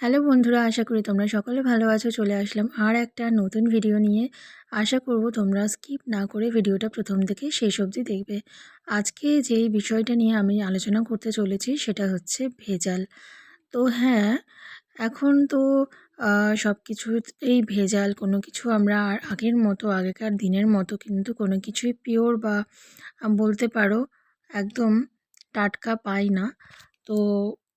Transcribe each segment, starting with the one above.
Hello বন্ধুরা, আশা করি তোমরা সকলে ভালো আছো। চলে আসলাম আর একটা নতুন ভিডিও নিয়ে। আশা করব তোমরা স্কিপ না করে ভিডিওটা প্রথম থেকে শেষ অবধি দেখবে। আজকে যেই বিষয়টা নিয়ে আমি আলোচনা করতে চলেছি সেটা হচ্ছে ভেজাল। তো হ্যাঁ এখন তো সব কিছুতেই ভেজাল। কোনো কিছু আমরা আর আগের মতো, আগেকার দিনের মতো কিন্তু কোনো কিছুই পিওর বা, বলতে পারো একদম টাটকা পাই না। তো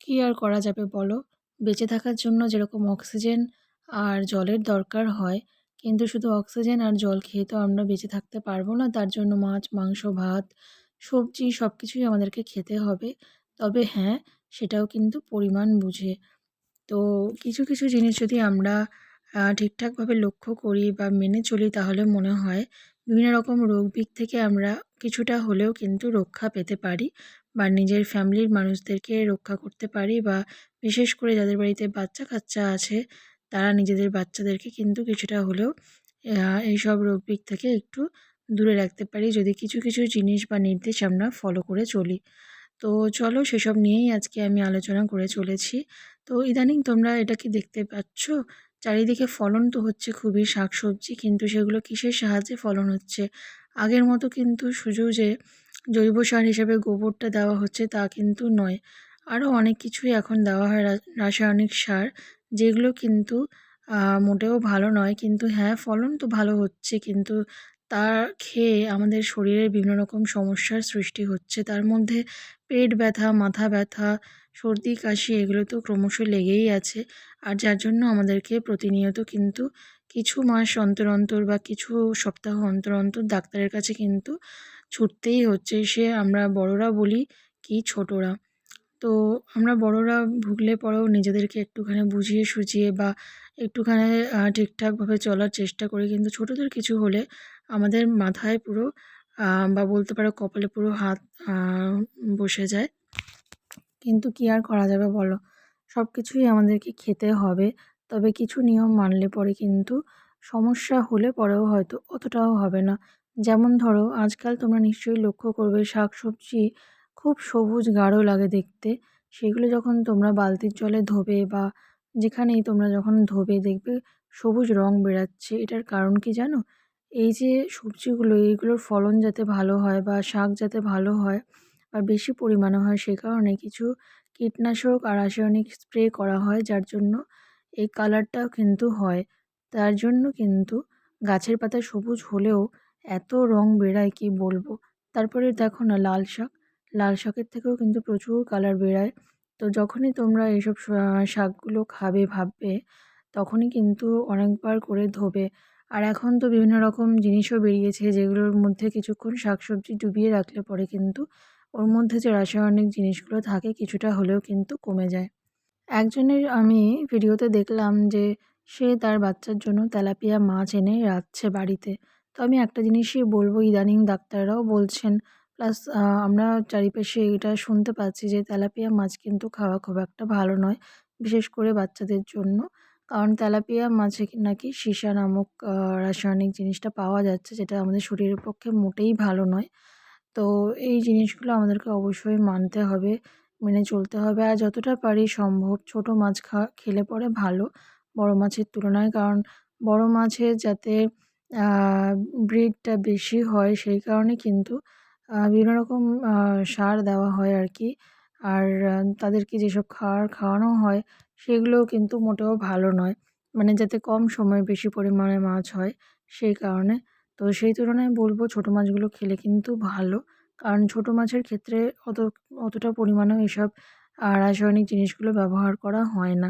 কী আর করা যাবে বলো? বেঁচে থাকার জন্য যেরকম অক্সিজেন আর জলের দরকার হয়, কিন্তু শুধু অক্সিজেন আর জল খেয়ে তো আমরা বেঁচে থাকতে পারব না, তার জন্য মাছ, মাংস, ভাত, সবজি সব কিছুই আমাদেরকে খেতে হবে। তবে হ্যাঁ সেটাও কিন্তু পরিমাণ বুঝে। তো কিছু কিছু জিনিস যদি আমরা ঠিকঠাকভাবে লক্ষ্য করি বা মেনে চলি তাহলে মনে হয় বিভিন্ন রকম রোগ বিগ থেকে আমরা কিছুটা হলেও কিন্তু রক্ষা পেতে পারি বা নিজের ফ্যামিলির মানুষদেরকে রক্ষা করতে পারি বা বিশেষ করে যাদের বাড়িতে বাচ্চা কাচ্চা আছে, তারা নিজেদের বাচ্চাদেরকে কিন্তু কিছুটা হলেও এইসব রোগ বিগ থেকে একটু দূরে রাখতে পারি যদি কিছু কিছু জিনিস বা নির্দেশ আমরা ফলো করে চলি। তো চলো সেসব নিয়েই আজকে আমি আলোচনা করে চলেছি। তো ইদানিং তোমরা এটা কি দেখতে পাচ্ছ? চারিদিকে ফলন তো হচ্ছে খুবই শাকসবজি, কিন্তু সেগুলো কিসের সাহায্যে ফলন হচ্ছে? আগের মতো কিন্তু শুধু যে জৈব সার হিসেবে গোবরটা দেওয়া হচ্ছে তা কিন্তু নয়। আরও অনেক কিছুই এখন দেওয়া হয় রাসায়নিক সার, যেগুলো কিন্তু মোটেও ভালো নয়। কিন্তু হ্যাঁ ফলন তো ভালো হচ্ছে, কিন্তু তা খেয়ে আমাদের শরীরের বিভিন্ন রকম সমস্যার সৃষ্টি হচ্ছে। তার মধ্যে পেট ব্যথা, মাথা ব্যথা, সর্দি, কাশি এগুলো তো ক্রমশ লেগেই আছে। আর যার জন্য আমাদেরকে প্রতিনিয়ত কিন্তু কিছু মাস অন্তর অন্তর বা কিছু সপ্তাহ অন্তর অন্তর ডাক্তারের কাছে কিন্তু ছুটতেই হচ্ছে। সে আমরা বড়রা বলি, কি ছোটরা? তো আমরা বড়রা ভুগলে পরেও নিজেদেরকে একটুখানি বুঝিয়ে সুঝিয়ে বা একটুখানি ঠিকঠাকভাবে চলার চেষ্টা করি। কিন্তু ছোটোদের কিছু হলে আমাদের মাথায় পুরো বা বলতে পারো কপালে পুরো হাত বসে যায়। কিন্তু কী আর করা যাবে বলো? সব কিছুই আমাদেরকে খেতে হবে। তবে কিছু নিয়ম মানলে পরে কিন্তু সমস্যা হলে পরেও হয়তো অতটাও হবে না। যেমন ধরো, আজকাল তোমরা নিশ্চয়ই লক্ষ্য করবে শাক সবজি খুব সবুজ গাঢ় লাগে দেখতে। সেগুলো যখন তোমরা বালতির জলে ধোবে বা যেখানেই তোমরা যখন ধোবে দেখবে সবুজ রং বেরাচ্ছে এটার কারণ কি জানো? এই যে সবজিগুলো এইগুলোর ফলন যাতে ভালো হয় বা শাক যাতে ভালো হয় বা বেশি পরিমাণে হয় সে কারণে কিছু কীটনাশক আর রাসায়নিক স্প্রে করা হয় যার জন্য এই কালারটাও কিন্তু হয়। তার জন্য কিন্তু গাছের পাতা সবুজ হলেও এত রং বেরায় কি বলব? তারপরে দেখো না লাল শাক। লাল শাকের থেকেও কিন্তু প্রচুর কালার বেরায়। তো যখনই তোমরা এইসব শাকগুলো খাবে, ভাববে, তখনই কিন্তু অনেকবার করে ধোবে। আর এখন তো বিভিন্ন রকম জিনিসও বেরিয়েছে যেগুলোর মধ্যে কিছুক্ষণ শাক সবজি ডুবিয়ে রাখলে পরে কিন্তু ওর মধ্যে যে রাসায়নিক জিনিসগুলো থাকে কিছুটা হলেও কিন্তু কমে যায়। একজনের আমি ভিডিওতে দেখলাম যে সে তার বাচ্চার জন্য তেলাপিয়া মাছ এনে রাখছে বাড়িতে। তো আমি একটা জিনিসই বলব, ইদানিং ডাক্তাররাও বলছেন প্লাস আমরা চারিপাশে এটা শুনতে পাচ্ছি যে তেলাপিয়া মাছ কিন্তু খাওয়া খুব একটা ভালো নয়, বিশেষ করে বাচ্চাদের জন্য। কারণ তেলাপিয়া মাছে নাকি সীসা নামক রাসায়নিক জিনিসটা পাওয়া যাচ্ছে, যেটা আমাদের শরীরের পক্ষে মোটেই ভালো নয়। তো এই জিনিসগুলো আমাদেরকে অবশ্যই মানতে হবে, মেনে চলতে হবে। আর যতটা পারি সম্ভব ছোট মাছ খা, খেলে পরে ভালো, বড় মাছের তুলনায়। কারণ বড় মাছের যাতে ব্রিডটা বেশি হয় সেই কারণে কিন্তু বিভিন্ন রকম সার দেওয়া হয় আর কি আর তাদেরকে যেসব খাবার খাওয়ানো হয় সেগুলো কিন্তু মোটেও ভালো নয়। মানে যাতে কম সময়ে বেশি পরিমাণে মাছ হয়, সেই কারণে। তো সেই তুলনায় বলব ছোটো মাছগুলো খেলে কিন্তু ভালো। কারণ ছোটো মাছের ক্ষেত্রে অত, অতটা পরিমাণেও এসব রাসায়নিক জিনিসগুলো ব্যবহার করা হয় না।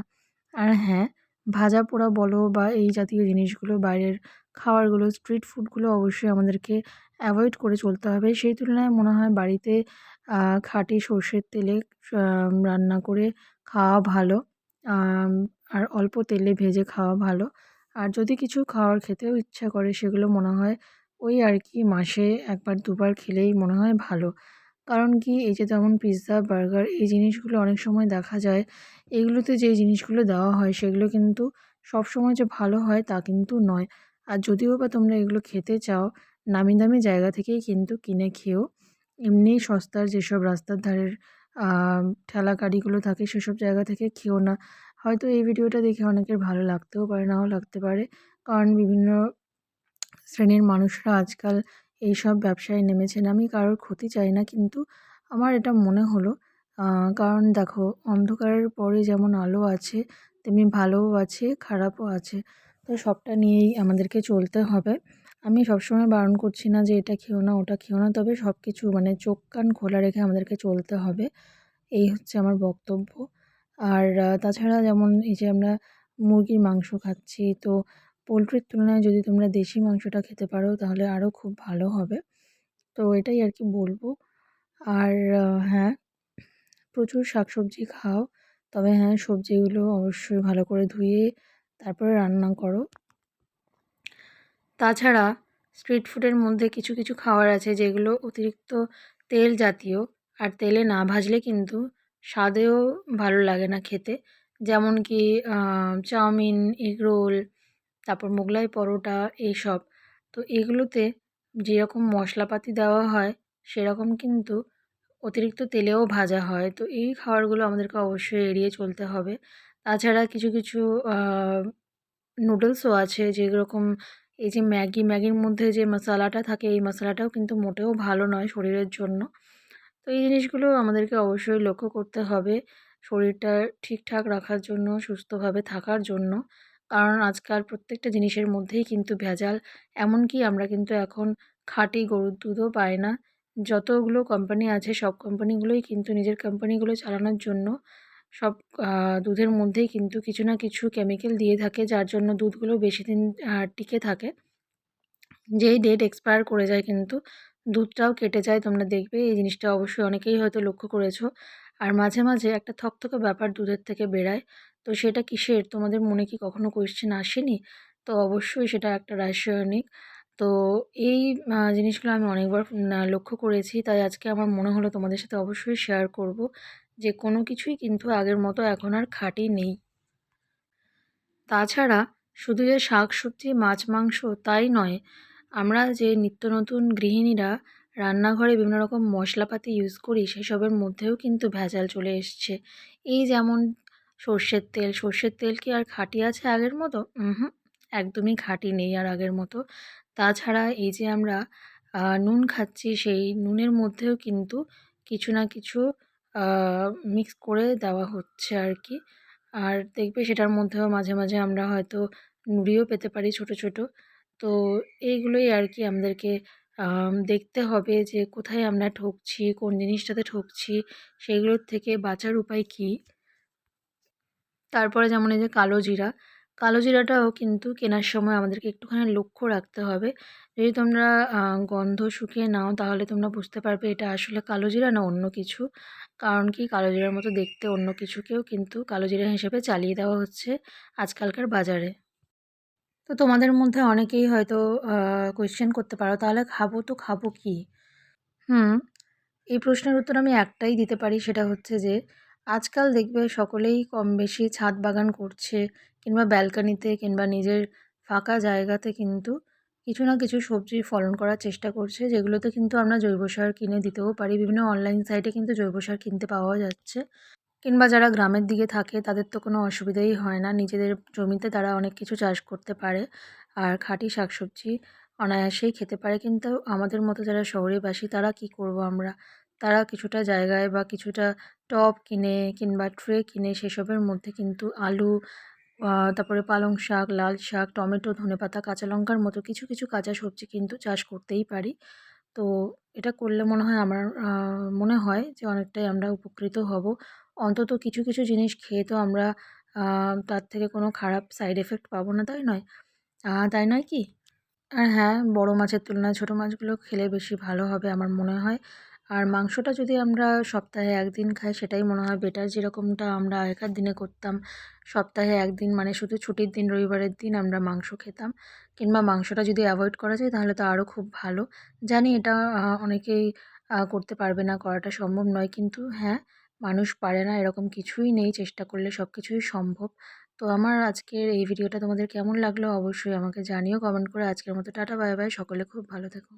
আর হ্যাঁ ভাজা পোড়া বলো বা এই জাতীয় জিনিসগুলো বাইরের খাবারগুলো স্ট্রিট ফুডগুলো অবশ্যই আমাদেরকে অ্যাভয়েড করে চলতে হবে। সেই তুলনায় মনে হয় বাড়িতে খাঁটি সর্ষের তেলে রান্না করে খাওয়া ভালো। আর অল্প তেলে ভেজে খাওয়া ভালো। আর যদি কিছু খাওয়ার খেতেও ইচ্ছা করে, সেগুলো মনে হয় ওই আর কি মাসে একবার, দুবার খেলেই মনে হয় ভালো। কারণ কি, এই যে যেমন পিৎজা বার্গার এই জিনিসগুলো অনেক সময় দেখা যায়, এগুলোতে যে জিনিসগুলো দেওয়া হয়, সেগুলো কিন্তু সব সময় যে ভালো হয় তা কিন্তু নয়। আর যদিও বা তোমরা এগুলো খেতে চাও, নামি দামি জায়গা থেকেই কিন্তু কিনে খেও। এমনি সস্তার যেসব রাস্তার ধারের ঠেলা গাড়িগুলো থাকে সেসব জায়গা থেকে খেও না। হয়তো এই ভিডিওটা দেখে অনেকের ভালো লাগতেও পারে, নাও লাগতে পারে। কারণ বিভিন্ন শ্রেণির মানুষরা আজকাল এই সব ব্যবসায় নেমেছেন। আমি কারোর ক্ষতি চাই না, কিন্তু আমার এটা মনে হলো কারণ দেখো, অন্ধকারের পরে যেমন আলো আছে, তেমনি ভালোও আছে, খারাপও আছে। তো সবটা নিয়েই আমাদেরকে চলতে হবে। আমি সবসময় বারণ করছি না যে এটা খেও না, ওটা খেও না, তবে সব কিছু মানে চোখ কান খোলা রেখে আমাদেরকে চলতে হবে। এই হচ্ছে আমার বক্তব্য। আর তাছাড়া যেমন এই যে আমরা মুরগির মাংস খাচ্ছি, তো পোলট্রির তুলনায় যদি তোমরা দেশি মাংসটা খেতে পারো, তাহলে আরও খুব ভালো হবে। তো এটাই আর কি বলব। আর হ্যাঁ প্রচুর শাকসবজি খাও, তবে হ্যাঁ সবজিগুলো অবশ্যই ভালো করে ধুয়ে তারপরে রান্না করো। তাছাড়া স্ট্রিট ফুডের মধ্যে কিছু কিছু খাবার আছে যেগুলো অতিরিক্ত তেল জাতীয় আর তেলে না ভাজলে কিন্তু স্বাদেও ভালো লাগে না খেতে। যেমন কি চাউমিন, এগরোল, তারপর মোগলাই পরোটা এইসব। তো এগুলোতে যেরকম মশলাপাতি দেওয়া হয়, সেরকম কিন্তু অতিরিক্ত তেলেও ভাজা হয়। তো এই খাবারগুলো আমাদেরকে অবশ্যই এড়িয়ে চলতে হবে। তাছাড়া কিছু কিছু নুডলসও আছে যেরকম এই যে ম্যাগি, ম্যাগির মধ্যে যে মশলাটা থাকে, এই মশলাটাও কিন্তু মোটেও ভালো নয় শরীরের জন্য। তো এই জিনিসগুলো আমাদেরকে অবশ্যই লক্ষ্য করতে হবে শরীরটা ঠিকঠাক রাখার জন্য, সুস্থভাবে থাকার জন্য। কারণ আজকাল প্রত্যেকটা জিনিসের মধ্যেই কিন্তু ভেজাল, এমনকি আমরা কিন্তু এখন খাঁটি গরুর দুধও পাই না। যতগুলো কোম্পানি আছে সব কোম্পানিগুলোই কিন্তু নিজের কোম্পানিগুলো চালানোর জন্য সব দুধের মধ্যেই কিন্তু কিছু না কিছু কেমিক্যাল দিয়ে থাকে, যার জন্য দুধগুলো বেশি দিন টিকে থাকে। যেই ডেট এক্সপায়ার করে যায় কিন্তু দুধটাও কেটে যায়, তোমরা দেখবে। এই জিনিসটা অবশ্যই অনেকেই হয়তো লক্ষ্য করেছ। আর মাঝে মাঝে একটা থকথকে ব্যাপার দুধের থেকে বেরায়। তো সেটা কিসের? তোমাদের মনে কি কখনো কোয়েশ্চেন আসেনি? তো অবশ্যই সেটা একটা রাসায়নিক। তো এই জিনিসগুলো আমি অনেকবার লক্ষ্য করেছি। তাই আজকে আমার মনে হলো তোমাদের সাথে অবশ্যই শেয়ার করব। যে কোনো কিছুই কিন্তু আগের মতো এখন আর খাঁটি নেই। তাছাড়া শুধু যে শাক সবজি মাছ, মাংস তাই নয়, আমরা যে নিত্য নতুন গৃহিণীরা রান্নাঘরে বিভিন্ন রকম মশলাপাতি ইউজ করি, সেসবের মধ্যেও কিন্তু ভেজাল চলে এসছে। এই যেমন সর্ষের তেল সর্ষের তেল কি আর খাঁটি আছে আগের মতো? হুম, একদমই খাঁটি নেই আর আগের মতো। তাছাড়া এই যে আমরা নুন খাচ্ছি, সেই নুনের মধ্যেও কিন্তু কিছু না কিছু মিক্স করে দেওয়া হচ্ছে আর কি আর দেখবে সেটার মধ্যেও মাঝে মাঝে আমরা হয়তো নুড়িও পেতে পারি ছোট ছোট। তো এইগুলোই আর কি আমাদেরকে দেখতে হবে যে কোথায় আমরা ঠকছি, কোন জিনিসটাতে ঠকছি সেইগুলোর থেকে বাঁচার উপায় কী? তারপরে যেমন এই যে কালো জিরা কালো জিরাটাও কিন্তু কেনার সময় আমাদেরকে একটুখানি লক্ষ্য রাখতে হবে। যদি তোমরা গন্ধ শুকিয়ে নাও তাহলে তোমরা বুঝতে পারবে এটা আসলে কালো জিরা না অন্য কিছু। কারণ কি? কালো জিরার মতো দেখতে অন্য কিছুকেও কিন্তু কালো জিরা হিসেবে চালিয়ে দেওয়া হচ্ছে আজকালকার বাজারে। তো তোমাদের মধ্যে অনেকেই হয়তো কোয়েশ্চেন করতে পারো, তাহলে খাব তো খাব কি? হুম, এই প্রশ্নের উত্তর আমি একটাই দিতে পারি, সেটা হচ্ছে যে, আজকাল দেখবে সকলেই কম বেশি ছাদ বাগান করছে কিংবা ব্যালকানিতে কিংবা নিজের ফাঁকা জায়গাতে কিন্তু কিছু না কিছু সবজি ফলন করার চেষ্টা করছে, যেগুলোতে কিন্তু আমরা জৈব সার কিনে দিতেও পারি। বিভিন্ন অনলাইন সাইটে কিন্তু জৈব সার কিনতে পাওয়া যাচ্ছে। কিংবা যারা গ্রামের দিকে থাকে, তাদের তো কোনো অসুবিধাই হয় না। নিজেদের জমিতে তারা অনেক কিছু চাষ করতে পারে আর খাঁটি শাকসবজি অনায়াসেই খেতে পারে। কিন্তু আমাদের মতো যারা শহরে বাসি তারা কি করব আমরা? তারা কিছুটা জায়গায় বা কিছুটা টব কিনে কিংবা ট্রে কিনে সেসবের মধ্যে কিন্তু আলু তারপরে পালং শাক, লাল শাক, টমেটো, ধনেপাতা, কাঁচা লঙ্কার মতো কিছু কিছু কাঁচা সবজি কিন্তু চাষ করতেই পারি। তো এটা করলে মনে হয় আমার মনে হয় যে অনেকটাই আমরা উপকৃত হব। অন্তত কিছু কিছু জিনিস খেয়ে তো আমরা তার থেকে কোনো খারাপ সাইড এফেক্ট পাবো না, তাই নয়? তাই নয় কি? আর হ্যাঁ বড় মাছের তুলনায় ছোটো মাছগুলো খেলে বেশি ভালো হবে আমার মনে হয়। আর মাংসটা যদি আমরা সপ্তাহে একদিন খাই, সেটাই মনে হয় বেটার যেরকমটা আমরা আগেকার দিনে করতাম। সপ্তাহে একদিন মানে শুধু ছুটির দিন, রবিবারের দিন আমরা মাংস খেতাম। কিংবা মাংসটা যদি অ্যাভয়েড করা যায়, তাহলে তো আরও খুব ভালো। জানি এটা অনেকেই করতে পারবে না, করাটা সম্ভব নয়। কিন্তু হ্যাঁ মানুষ পারে না, এরকম কিছুই নেই। চেষ্টা করলে সব কিছুই সম্ভব। তো আমার আজকের এই ভিডিওটা তোমাদের কেমন লাগল, অবশ্যই আমাকে জানিও। কমেন্ট করে আজকের মতো। Tata, bye bye. সকলে খুব ভালো থেকো।